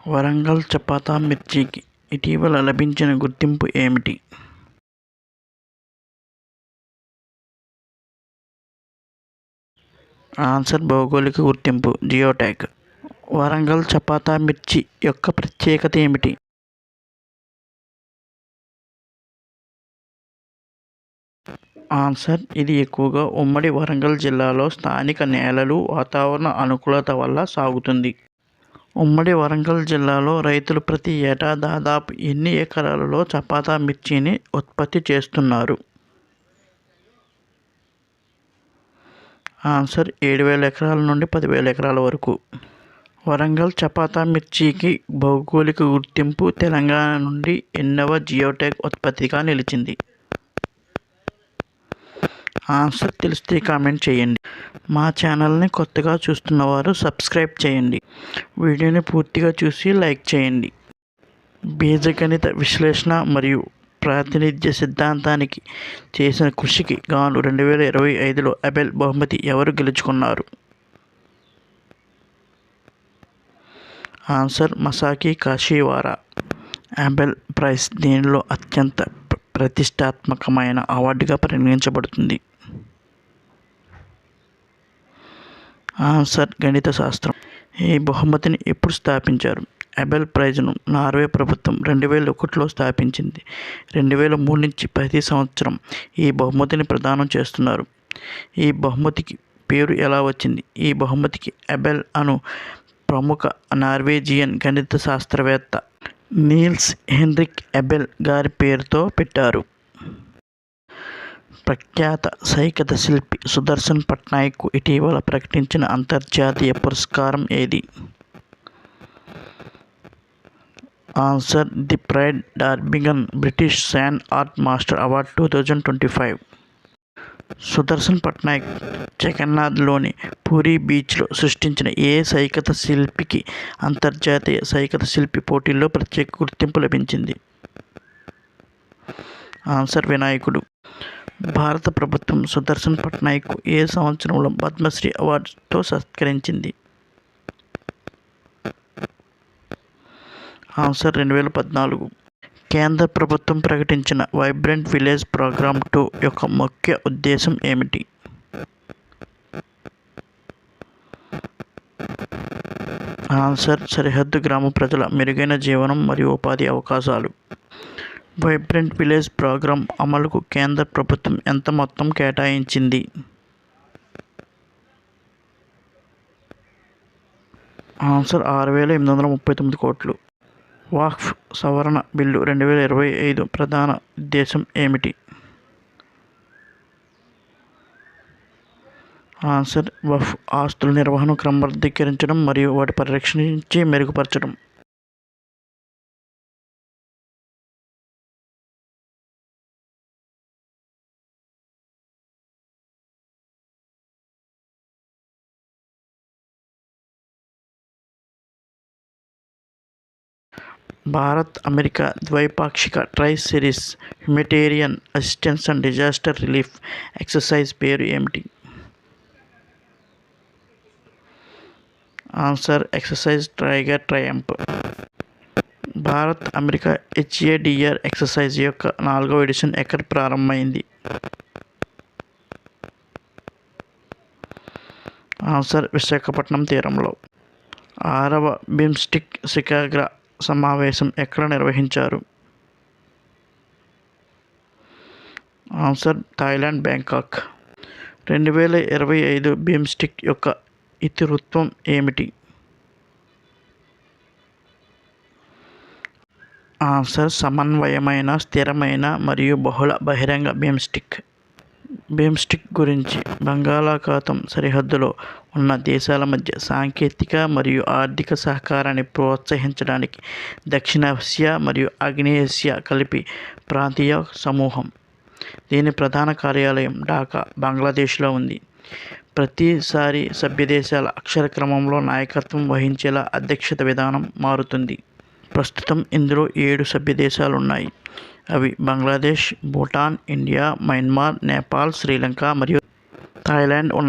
వరంగల్ చపాతా మిర్చికి ఇటీవల లభించిన గుర్తింపు ఏమిటి? ఆన్సర్ భౌగోళిక గుర్తింపు జియోటాక్ వరంగల్ చపాతా మిర్చి యొక్క ప్రత్యేకత ఏమిటి? ఆన్సర్ ఇది ఎక్కువగా ఉమ్మడి వరంగల్ జిల్లాలో స్థానిక నేలలు వాతావరణ అనుకూలత వల్ల సాగుతుంది. ఉమ్మడి వరంగల్ జిల్లాలో రైతులు ప్రతి ఏటా దాదాపు ఎన్ని ఎకరాలలో చపాతా మిర్చిని ఉత్పత్తి చేస్తున్నారు? ఆన్సర్ ఏడు వేల ఎకరాల నుండి పదివేల ఎకరాల వరకు. వరంగల్ చపాతా మిర్చికి భౌగోళిక గుర్తింపు తెలంగాణ నుండి ఎన్నవ జియోటెక్ ఉత్పత్తిగా నిలిచింది. ఆన్సర్ తెలిస్తే కామెంట్ చేయండి. మా ఛానల్ని కొత్తగా చూస్తున్నవారు సబ్స్క్రైబ్ చేయండి. వీడియోని పూర్తిగా చూసి లైక్ చేయండి. బీజగణిత విశ్లేషణ మరియు ప్రాతినిధ్య సిద్ధాంతానికి చేసిన కృషికి గాను రెండు వేల ఇరవై ఐదులో అబెల్ బహుమతి ఎవరు గెలుచుకున్నారు? Answer Masaki Kashiwara. Abel prize దీనిలో అత్యంత ప్రతిష్టాత్మకమైన అవార్డుగా పరిగణించబడుతుంది. ఆన్సర్ గణిత శాస్త్రం. ఈ బహుమతిని ఎప్పుడు స్థాపించారు? అబెల్ ప్రైజ్ను నార్వే ప్రభుత్వం రెండు వేల ఒకటిలో స్థాపించింది. రెండు వేల మూడు నుంచి ప్రతి సంవత్సరం ఈ బహుమతిని ప్రదానం చేస్తున్నారు. ఈ బహుమతికి పేరు ఎలా వచ్చింది? ఈ బహుమతికి అబెల్ అను ప్రముఖ నార్వేజియన్ గణిత శాస్త్రవేత్త నీల్స్ హెన్రిక్ ఎబెల్ గారి పేరుతో పెట్టారు. ప్రఖ్యాత సైకత శిల్పి సుదర్శన్ పట్నాయక్ ఇటీవల ప్రకటించిన అంతర్జాతీయ పురస్కారం ఏది? Answer the Fred Darrington British sand art master award two thousand twenty five. Sudarsan Pattnaik జగన్నాథ్లోని Puri బీచ్లో సృష్టించిన ఏ సైకత శిల్పికి అంతర్జాతీయ సైకత శిల్పి పోటీల్లో ప్రత్యేక గుర్తింపు లభించింది? ఆన్సర్ వినాయకుడు. భారత ప్రభుత్వం సుదర్శన్ పట్నాయక్ ఏ సంవత్సరంలో పద్మశ్రీ అవార్డుతో సత్కరించింది? ఆన్సర్ రెండు వేల పద్నాలుగు. కేంద్ర ప్రభుత్వం ప్రకటించిన వైబ్రెంట్ విలేజ్ ప్రోగ్రామ్ టూ యొక్క ముఖ్య ఉద్దేశం ఏమిటి? ఆన్సర్ సరిహద్దు గ్రామ ప్రజల మెరుగైన జీవనం మరియు ఉపాధి అవకాశాలు. వైబ్రెంట్ విలేజ్ ప్రోగ్రాం అమలుకు కేంద్ర ప్రభుత్వం ఎంత మొత్తం కేటాయించింది? ఆన్సర్ ఆరు వేల ఎనిమిది వందల ముప్పై తొమ్మిది కోట్లు. వాక్ఫ్ సవరణ బిల్లు రెండు వేల ఇరవై ఐదు ప్రధాన ఉద్దేశం ఏమిటి? ఆన్సర్. వఫ్ ఆస్తుల నిర్వహణ క్రమబద్ధీకరించడం మరియు వాటి పరిరక్షించి మెరుగుపరచడం. భారత్ అమెరికా ద్వైపాక్షిక tri series humanitarian assistance and disaster relief exercise పేరు ఏమిటి? Answer exercise tiger triumph. Bharat America HADR exercise యొక్క నాలుగో ఎడిషన్ ఎక్కడ ప్రారంభమైంది? ఆన్సర్ విశాఖపట్నం తీరంలో. ఆరవ బిమ్స్టిక్ శిఖాగ్ర సమావేశం ఎక్కడ నిర్వహించారు? Answer Thailand Bangkok. రెండు వేల ఇరవై ఐదు బిమ్స్టిక్ యొక్క ఇతివృత్వం ఏమిటి? ఆన్సర్ సమన్వయమైన స్థిరమైన మరియు బహుళ బహిరంగ బిమ్స్టిక్. బిమ్స్టిక్ గురించి బంగాళాఖాతం సరిహద్దులో ఉన్న దేశాల మధ్య సాంకేతిక మరియు ఆర్థిక సహకారాన్ని ప్రోత్సహించడానికి దక్షిణాసియా మరియు ఆగ్నేయాసియా కలిపి ప్రాంతీయ సమూహం. దీని ప్రధాన కార్యాలయం ఢాకా బంగ్లాదేశ్లో ఉంది. ప్రతిసారి సభ్యదేశాల అక్షర క్రమంలో నాయకత్వం వహించేలా అధ్యక్షత విధానం మారుతుంది. ప్రస్తుతం ఇందులో ఏడు సభ్య దేశాలు ఉన్నాయి అవి బంగ్లాదేశ్ భూటాన్ ఇండియా మయన్మార్ నేపాల్ శ్రీలంక మరియు థాయిలాండ్ ఉన్నాయి.